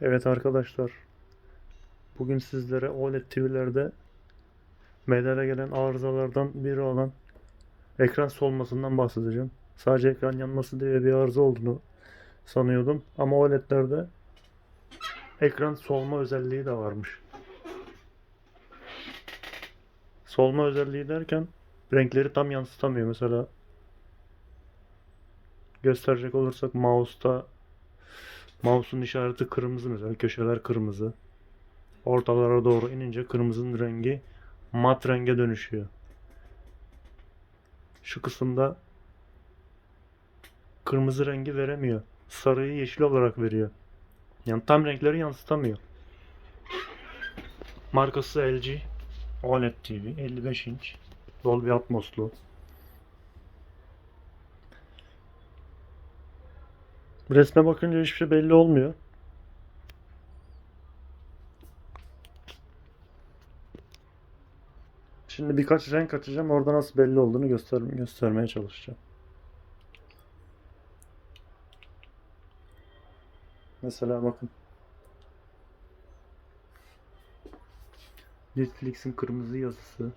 Evet arkadaşlar. Bugün sizlere OLED TV'lerde meydana gelen arızalardan biri olan ekran solmasından bahsedeceğim. Sadece ekran yanması diye bir arıza olduğunu sanıyordum. Ama OLED'lerde ekran solma özelliği de varmış. Solma özelliği derken renkleri tam yansıtamıyor. Mesela gösterecek olursak mouse'ta Mouse'un işareti kırmızı mesela. Köşeler kırmızı. Ortalara doğru inince kırmızının rengi mat renge dönüşüyor. Şu kısımda kırmızı rengi veremiyor. Sarıyı yeşil olarak veriyor. Yani tam renkleri yansıtamıyor. Markası LG OLED TV 55 inç Dolby Atmos'lu. Resme bakınca hiçbir şey belli olmuyor. Şimdi birkaç renk açacağım. Orada nasıl belli olduğunu göster göstermeye çalışacağım. Mesela bakın. Netflix'in kırmızı yazısı,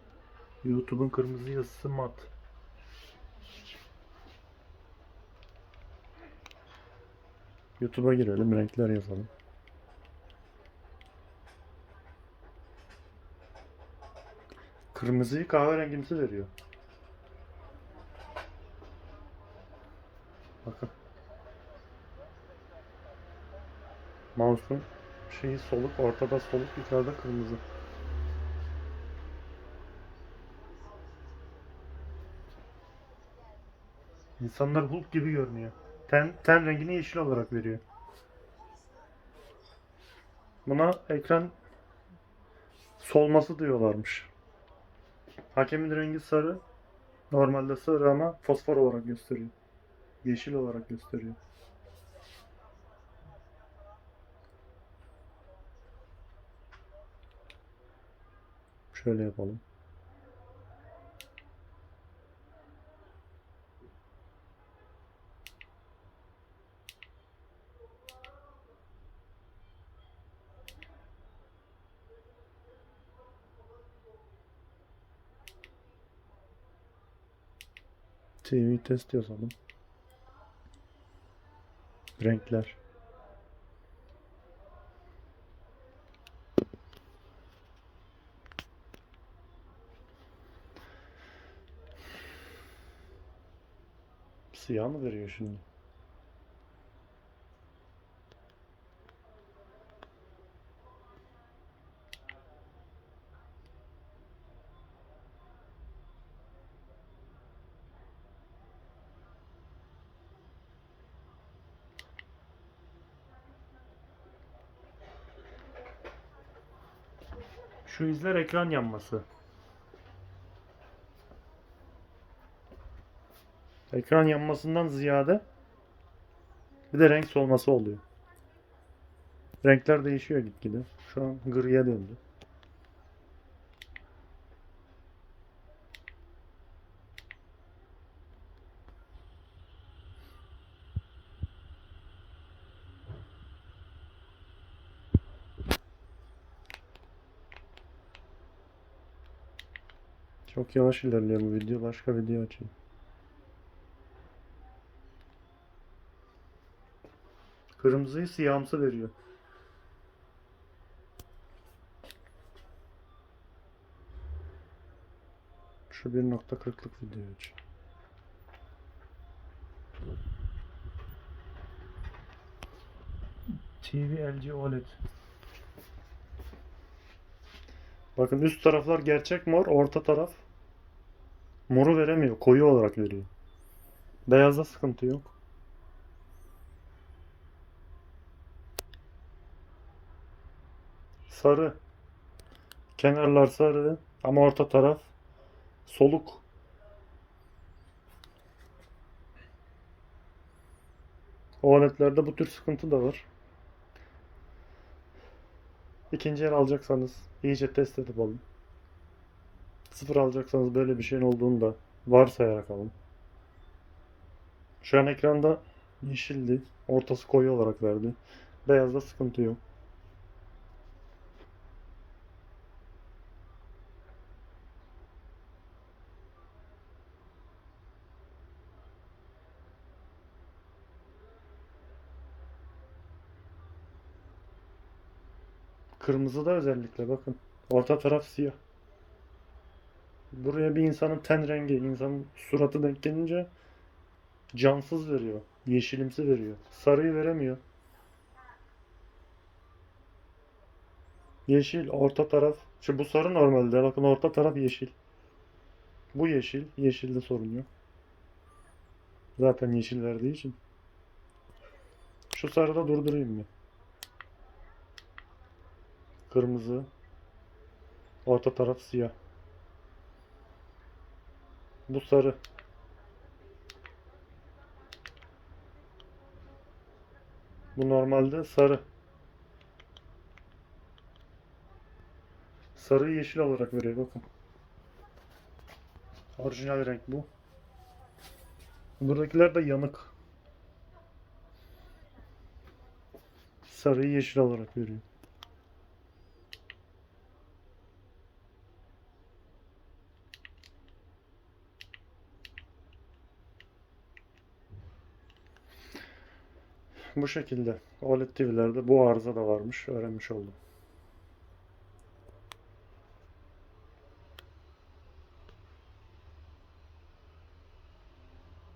YouTube'un kırmızı yazısı mat. YouTube'a girelim, renkler yazalım. Kırmızıyı kahverengimsi veriyor. Bakın. Mouse'un şeyi soluk, ortada soluk, yukarıda kırmızı. İnsanlar Hulk gibi görünüyor. Ten, ten rengini yeşil olarak veriyor. Buna ekran solması diyorlarmış. Hakemin rengi sarı. Normalde sarı ama fosfor olarak gösteriyor. Yeşil olarak gösteriyor. Şöyle yapalım. TV test yazalım. Renkler. Siyah mı veriyor şimdi? İzler ekran yanması. Ekran yanmasından ziyade bir de renk solması oluyor. Renkler değişiyor gitgide. Şu an griye döndü. Çok yavaş ilerliyor bu video. Başka video açayım. Kırmızıyı siyahımsı veriyor. Şu 1.40'lık video aç. TV LG OLED. Bakın üst taraflar gerçek mor, orta taraf moru veremiyor, koyu olarak veriyor. Beyazda sıkıntı yok. Sarı. Kenarlar sarı ama orta taraf soluk. OLED'lerde bu tür sıkıntı da var. İkinci el alacaksanız iyice test edip alın sıfır alacaksanız böyle bir şeyin olduğunu da varsayarak alın. Şu an ekranda yeşildi. Ortası koyu olarak verdi. Beyazda sıkıntı yok. Kırmızı da özellikle bakın. Orta taraf siyah. Buraya bir insanın ten rengi, insanın suratı denk gelince cansız veriyor. Yeşilimsi veriyor. Sarıyı veremiyor. Yeşil orta taraf. Şu bu sarı normalde. Bakın orta taraf yeşil. Bu yeşil. Yeşilde sorun yok. Zaten yeşil verdiği için. Şu sarıda durdurayım mı? Kırmızı. Orta taraf siyah. Bu sarı. Bu normalde sarı. Sarı yeşil olarak veriyor bakın. Orijinal renk bu. Buradakiler de yanık. Sarıyı yeşil olarak veriyor. Bu şekilde OLED TV'lerde bu arıza da varmış. Öğrenmiş oldum.